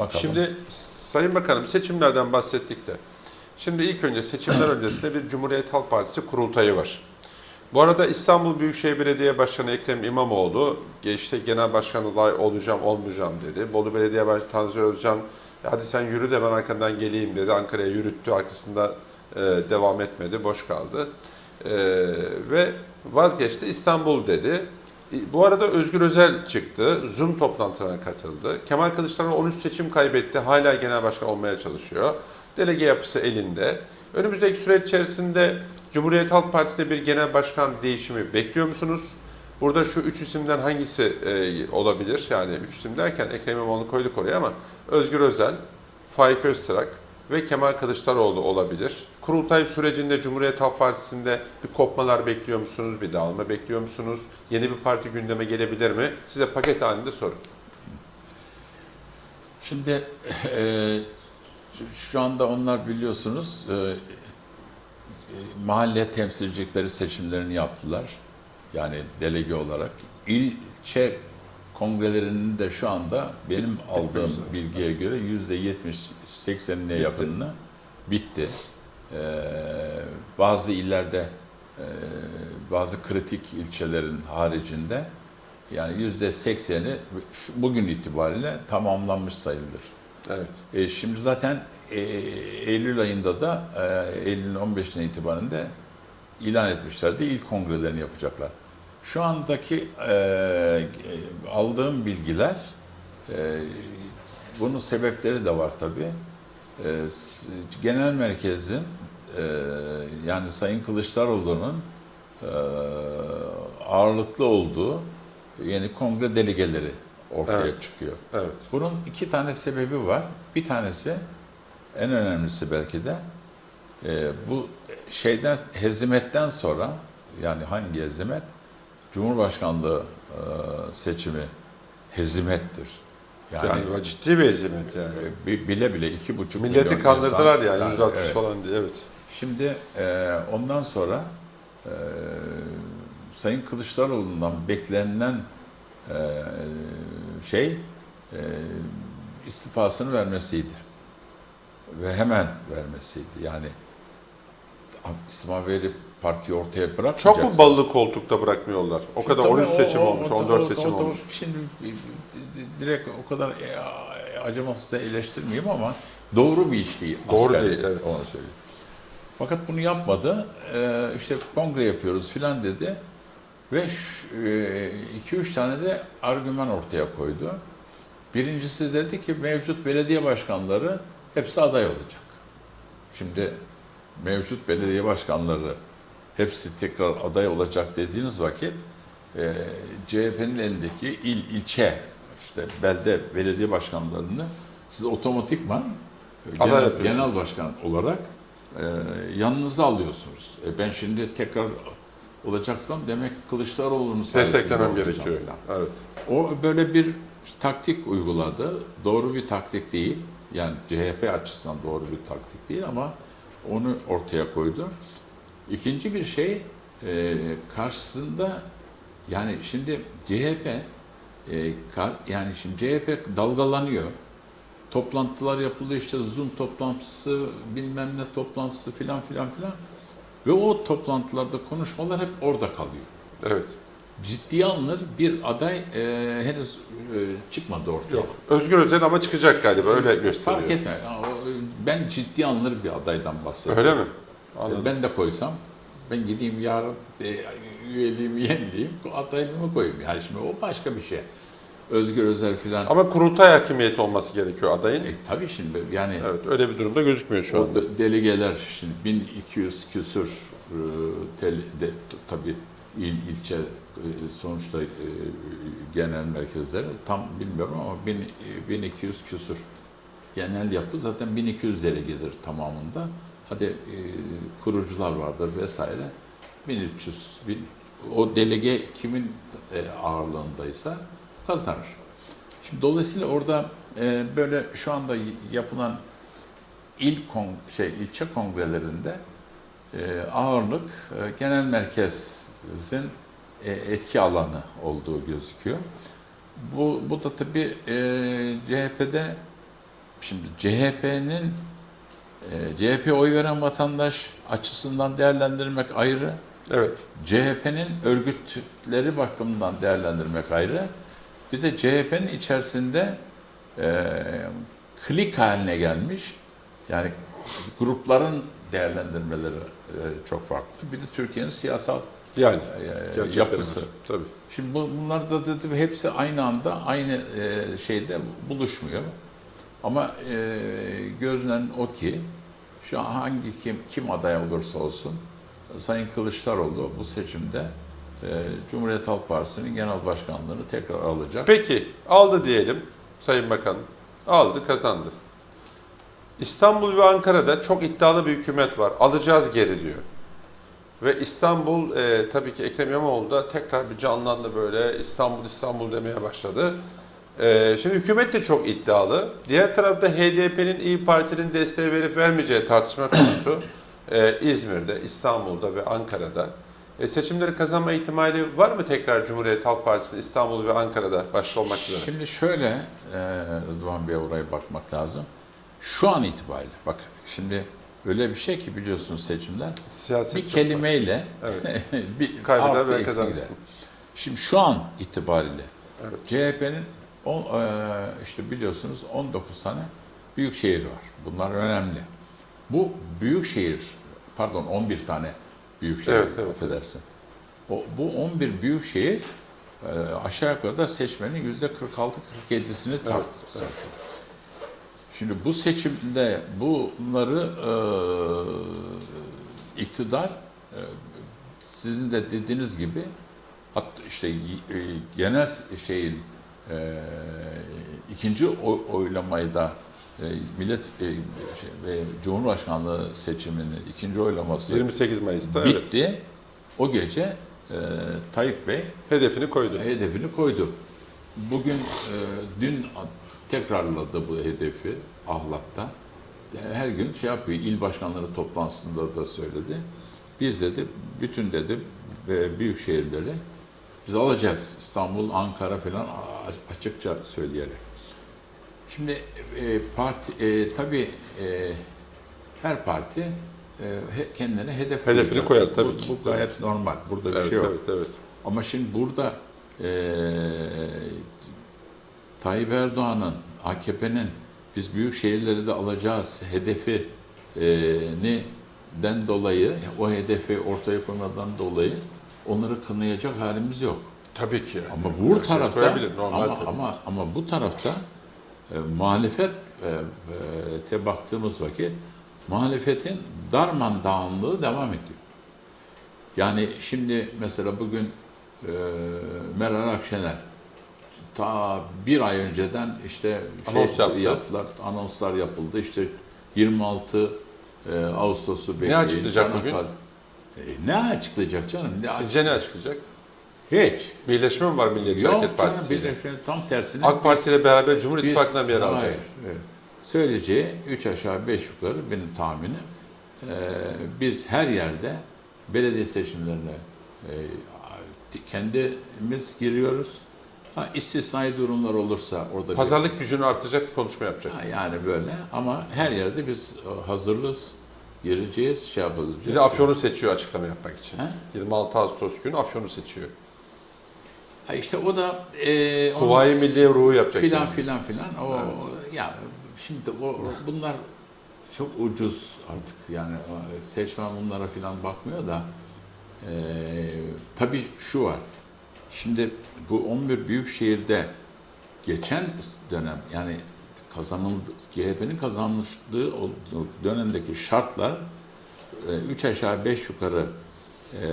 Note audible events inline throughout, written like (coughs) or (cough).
Bakalım. Şimdi Sayın Bakanım seçimlerden bahsettik de. Şimdi ilk önce seçimler (coughs) öncesinde bir Cumhuriyet Halk Partisi kurultayı var. Bu arada İstanbul Büyükşehir Belediye Başkanı Ekrem İmamoğlu işte genel başkan adayı olacağım olmayacağım dedi. Bolu Belediye Başkanı Tanju Özcan hadi sen yürü de ben arkandan geleyim dedi. Ankara'ya yürüttü arkasında e, devam etmedi boş kaldı. E, ve vazgeçti İstanbul dedi. E, Bu arada Özgür Özel çıktı. Zoom toplantılarına katıldı. Kemal Kılıçdaroğlu 13 seçim kaybetti. Hala genel başkan olmaya çalışıyor. Delege yapısı elinde. Önümüzdeki süreç içerisinde Cumhuriyet Halk Partisi'nde bir genel başkan değişimi bekliyor musunuz? Burada şu üç isimden hangisi e, olabilir? Yani üç isim derken Ekrem İmamoğlu koyduk oraya ama Özgür Özel, Faik Öztürk ve Kemal Kılıçdaroğlu olabilir. Kurultay sürecinde Cumhuriyet Halk Partisi'nde bir kopmalar bekliyor musunuz? Bir dağılma bekliyor musunuz? Yeni bir parti gündeme gelebilir mi? Size paket halinde sorun. Şimdi e, şu- anda onlar biliyorsunuz e, e, mahalle temsilcilikleri seçimlerini yaptılar. Yani delege olarak. İlçe kongrelerinin de şu anda benim aldığım bilgiye göre yüzde 70-80'ine yakınına bitti. E, bazı illerde e, bazı kritik ilçelerin haricinde yani yüzde sekseni bugün itibariyle tamamlanmış sayılır. Evet. E, şimdi zaten e, Eylül ayında da e, Eylül'ün 15'ine itibaren de ilan etmişlerdi. İlk kongrelerini yapacaklar. Şu andaki e, aldığım bilgiler e, bunun sebepleri de var tabii. E, genel merkezin e, yani Sayın Kılıçdaroğlu'nun e, ağırlıklı olduğu yeni kongre delegeleri ortaya Evet. çıkıyor. Evet. Bunun iki tane sebebi var. Bir tanesi, en önemlisi belki de, e, bu şeyden hezimetten sonra, yani hangi hezimet? Cumhurbaşkanlığı e, seçimi hezimettir. Yani, Yani, ciddi bir ezimet yani. e, bi- bile bile iki buçuk Milleti milyon kandırdılar insan- yani, yüzde altmış evet. falan diye. Evet. Şimdi e, ondan sonra e, Sayın Kılıçdaroğlu'ndan beklenilen e, şey e, istifasını vermesiydi. Ve hemen vermesiydi. Yani istifa verip partiyi ortaya Çok bırakmayacaksın. mu ballı koltukta bırakmıyorlar? O kadar Tabii 13 o- seçim o- olmuş, o- 14 o- seçim o- olmuş. Şimdi di- di- direkt o kadar e, acımasızca eleştirmeyeyim ama doğru bir iş değil. Doğru askerlik, değil, evet. Onu söyleyeyim. Fakat bunu yapmadı. Ee, işte kongre yapıyoruz filan dedi. Ve 2-3 tane de argüman ortaya koydu. Birincisi dedi ki mevcut belediye başkanları hepsi aday olacak. Şimdi mevcut belediye başkanları hepsi tekrar aday olacak dediğiniz vakit e, CHP'nin elindeki il, ilçe, işte belde belediye başkanlarını siz otomatikman e, Aday genel, genel başkan olarak e, yanınıza alıyorsunuz. E, ben şimdi tekrar olacaksam demek Kılıçdaroğlu'nun sayesinde Desteklemem gerekiyor. falan. Evet. O böyle bir taktik uyguladı. Doğru bir taktik değil. Yani CHP açısından doğru bir taktik değil ama onu ortaya koydu. İkinci bir şey e, karşısında yani şimdi CHP e, kar- yani şimdi CHP dalgalanıyor. Toplantılar yapılıyor işte Zoom toplantısı bilmem ne toplantısı filan filan filan. Ve o toplantılarda konuşmalar hep orada kalıyor Evet. ciddiye alınır bir aday e, henüz e, çıkmadı ortaya. Yok. Özgür Özel ama çıkacak galiba öyle gösteriyor. Fark etme. Ya, o, Ben ciddiye alınır bir adaydan bahsediyorum. Öyle mi? E, Anladım. Ben de koysam ben gideyim yarın e, üyeliğimi yenileyim adaylığımı koyayım. Yani şimdi o başka bir şey. Özgür Özel filan. Ama kurultay hakimiyeti olması gerekiyor adayın. E, tabii şimdi yani Evet, öyle bir durumda gözükmüyor şu anda. de- delegeler şimdi 1200 küsür e, tel, de, tabii il, ilçe e, sonuçta e, genel merkezleri tam bilmiyorum ama 1000, e, 1200 küsür genel yapı zaten 1200 delegedir tamamında. Hadi e, kurucular vardır vesaire. 1300 bin, o delege kimin e, ağırlığındaysa kazanır. Şimdi dolayısıyla orada e, böyle şu anda yapılan il kon şey ilçe kongrelerinde e, ağırlık e, genel merkezin e, etki alanı olduğu gözüküyor. Bu bu da tabii e, CHP'de şimdi CHP'nin e, CHP oy veren vatandaş açısından değerlendirmek ayrı. Evet. CHP'nin örgütleri bakımından değerlendirmek ayrı. Bir de CHP'nin içerisinde e, klik haline gelmiş yani grupların değerlendirmeleri e, çok farklı. Bir de Türkiye'nin siyasal Yani. e, yapısı. Tabii. Şimdi bu- bunlar da dedim hepsi aynı anda aynı e, şeyde buluşmuyor. Ama e, gözlen o ki şu an hangi kim kim aday olursa olsun Sayın Kılıçdaroğlu bu seçimde e, Cumhuriyet Halk Partisi'nin genel başkanlığını tekrar alacak. Peki aldı diyelim Sayın Bakan. Aldı kazandı. İstanbul ve Ankara'da çok iddialı bir hükümet var. Alacağız geri diyor. Ve İstanbul e, tabii ki Ekrem İmamoğlu da tekrar bir canlandı böyle İstanbul İstanbul demeye başladı. E, şimdi hükümet de çok iddialı. Diğer tarafta HDP'nin İyi Parti'nin desteği verip vermeyeceği tartışma (coughs) konusu e, İzmir'de, İstanbul'da ve Ankara'da. E, seçimleri kazanma ihtimali var mı tekrar Cumhuriyet Halk Partisi'nin İstanbul ve Ankara'da başta olmak üzere? Şimdi şöyle e, Rıdvan Bey oraya bakmak lazım. Şu an itibariyle bak şimdi öyle bir şey ki biliyorsunuz seçimler Siyaset bir kelimeyle (laughs) Evet. bir Kaybeder ve kazanırsın. Şimdi şu an itibariyle Evet. CHP'nin o, e, işte biliyorsunuz 19 tane büyük şehir var. Bunlar önemli. Bu büyük şehir, pardon 11 tane büyük şehir, Evet, evet, affedersin. O, bu 11 büyük şehir e, aşağı yukarı da seçmenin yüzde 46-47'sini tartışıyor. Şimdi bu seçimde bunları e, iktidar e, sizin de dediğiniz gibi işte e, genel şeyin e, ikinci oy, oylamayı da e, millet e, şey, ve Cumhurbaşkanlığı seçiminin ikinci oylaması 28 Mayıs'ta evet. bitti. O gece e, Tayyip Bey Hedefini koydu. hedefini koydu. Bugün, e, dün tekrarladı bu hedefi Ahlat'ta. Her gün şey yapıyor, il başkanları toplantısında da söyledi. Biz dedi, bütün dedi ve büyük şehirleri biz alacağız. İstanbul, Ankara falan açıkça söyleyerek. Şimdi e, parti, e, tabii e, her parti e, kendine hedef Hedefini koyacak. koyar tabii bu, ki. Bu gayet normal. Burada bir Evet, şey yok. evet, evet. Ama şimdi burada eee Tayyip Erdoğan'ın, AKP'nin biz büyük şehirleri de alacağız hedefi eee, ni den dolayı, o hedefi ortaya koymadan dolayı onları kınayacak halimiz yok. Tabii ki. yani. Ama bu Herkes tarafta normal ama, tabii. ama ama bu tarafta e, muhalefet e, e, te baktığımız vakit muhalefetin darman dağınlığı devam ediyor. Yani şimdi mesela bugün e, Meral Akşener ta bir ay önceden işte Anons yaptı. yaptılar, anonslar yapıldı. İşte 26 e, Ağustos'u bekleyin. açıklayacak bugün? Çanakkale- E, ne açıklayacak canım? Ne Sizce ne açıklayacak? Hiç. Birleşme mi var Milliyetçi Yok Hareket canım Partisi ile? birleşme tam tersine. AK Parti ile beraber Cumhur biz- İttifakı'ndan bir yer Hayır, alacak. evet. Söyleyeceği üç aşağı beş yukarı benim tahminim. Ee, biz her yerde belediye seçimlerine e, kendimiz giriyoruz. Ha, istisnai durumlar olursa orada bir- Pazarlık gücünü artıracak bir konuşma yapacak. Ha, yani böyle ama her yerde biz e, hazırlığız, gireceğiz, şey yapacağız. Bir de Afyon'u seçiyor açıklama yapmak için. He? 26 Ağustos günü Afyon'u seçiyor. Ha, işte o da e, Kuvayi Milliye ruhu yapacak. filan yani. filan filan. O ya şimdi o bunlar çok ucuz artık yani o seçmen bunlara filan bakmıyor da e, tabii şu var. Şimdi bu 11 büyük şehirde geçen dönem yani kazanıldı CHP'nin kazanmışlığı olduğu dönemdeki şartlar 3 aşağı 5 yukarı e,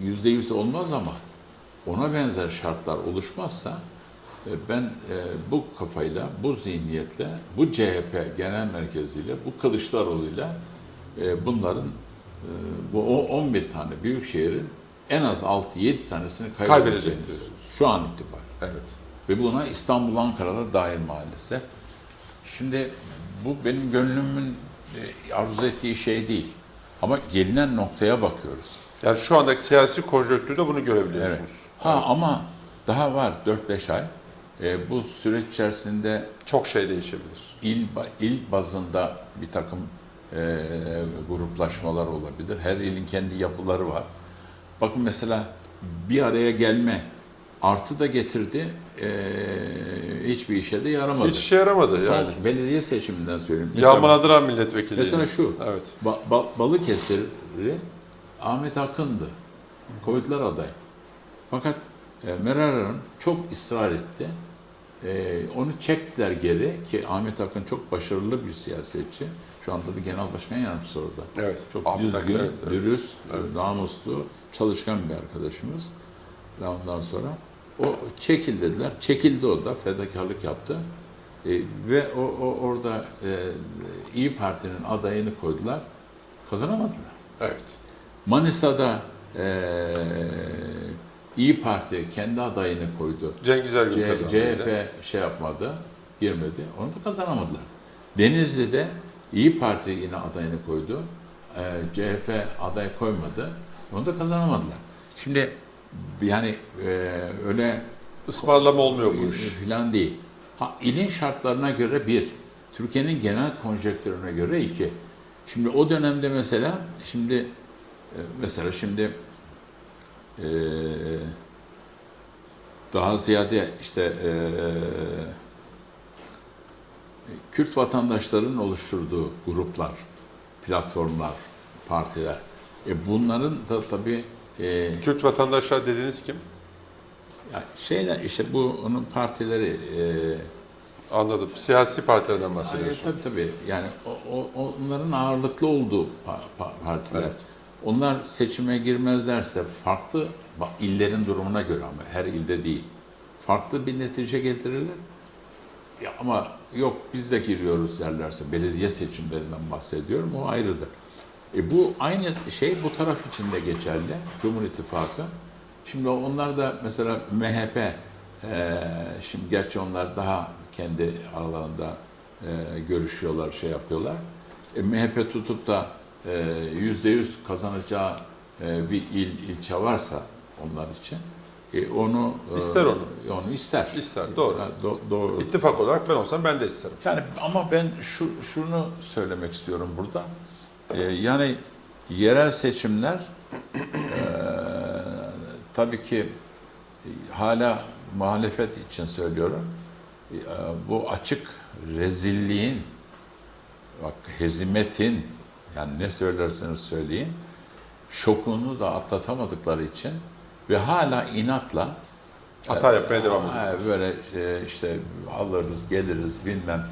yüzde yüz olmaz ama ona benzer şartlar oluşmazsa e, ben e, bu kafayla, bu zihniyetle, bu CHP genel merkeziyle, bu Kılıçdaroğlu'yla e, bunların e, bu o 11 tane büyük şehrin en az 6-7 tanesini kaybedeceğini diyorsunuz. Şu an itibariyle. Evet. Ve buna İstanbul, Ankara'da dahil maalesef. Şimdi bu benim gönlümün e, arzu ettiği şey değil. Ama gelinen noktaya bakıyoruz. Yani şu andaki siyasi konjonktürde bunu görebiliyorsunuz. Ha ama daha var 4-5 ay. E, bu süreç içerisinde Çok şey değişebilir. il, il bazında bir takım e, gruplaşmalar olabilir. Her ilin kendi yapıları var. Bakın mesela bir araya gelme artı da getirdi, e, hiçbir işe de yaramadı. Hiç işe yaramadı Son yani. belediye seçiminden söyleyeyim. Mesela- Yağmaladılar milletvekilliğini. Mesela şu, Evet. Ba- Ba- Balıkesir'i Ahmet Akın'dı. Koydular aday. Fakat e, Meral Hanım çok ısrar etti. E, onu çektiler geri ki Ahmet Akın çok başarılı bir siyasetçi. Şu anda da genel başkan yardımcısı orada. Evet. Çok Ahmet düzgün, evet, evet. dürüst, Evet. namuslu, çalışkan bir arkadaşımız. Ondan sonra o çekil dediler. Çekildi o da, fedakarlık yaptı. E, ve o, o orada e, İyi Parti'nin adayını koydular. Kazanamadılar. Evet. Manisa'da e, İyi Parti kendi adayını koydu. Cengiz Ergün C- kazandı. CHP şey yapmadı, girmedi. Onu da kazanamadılar. Denizli'de İyi Parti yine adayını koydu. Ee, CHP aday koymadı. Onu da kazanamadılar. Şimdi yani e, öyle Ismarlama olmuyor bu iş. filan değil. Ha, ilin şartlarına göre bir, Türkiye'nin genel konjektürüne göre iki. Şimdi o dönemde mesela, şimdi e, mesela şimdi e, daha ziyade işte e, Kürt vatandaşların oluşturduğu gruplar, platformlar, partiler. E bunların da tabii e, Kürt vatandaşlar dediğiniz kim? ya şeyler işte bu onun partileri e, Anladım. Siyasi partilerden Hayır, bahsediyorsun. tabii tabii. Yani o, o- onların ağırlıklı olduğu pa- pa- partiler. Evet. Onlar seçime girmezlerse farklı illerin durumuna göre ama her ilde değil. Farklı bir netice getirirler. Ya ama yok biz de giriyoruz derlerse belediye seçimlerinden bahsediyorum o ayrıdır. E bu aynı şey bu taraf için de geçerli. Cumhur İttifakı. Şimdi onlar da mesela MHP e, şimdi gerçi onlar daha kendi aralarında e, görüşüyorlar, şey yapıyorlar. E, MHP tutup da e, yüzde yüz kazanacağı e, bir il, ilçe varsa onlar için e, onu e, İster onu. Onu ister. İster, doğru. Do- doğru. İttifak olarak ben olsam ben de isterim. Yani ama ben şu şunu söylemek istiyorum burada. Ee, yani yerel seçimler eee, tabii ki e, hala muhalefet için söylüyorum. E, bu açık rezilliğin bak hezimetin yani ne söylerseniz söyleyin şokunu da atlatamadıkları için ve hala inatla Hata yapmaya devam ediyor. Ha, böyle e, işte alırız geliriz bilmem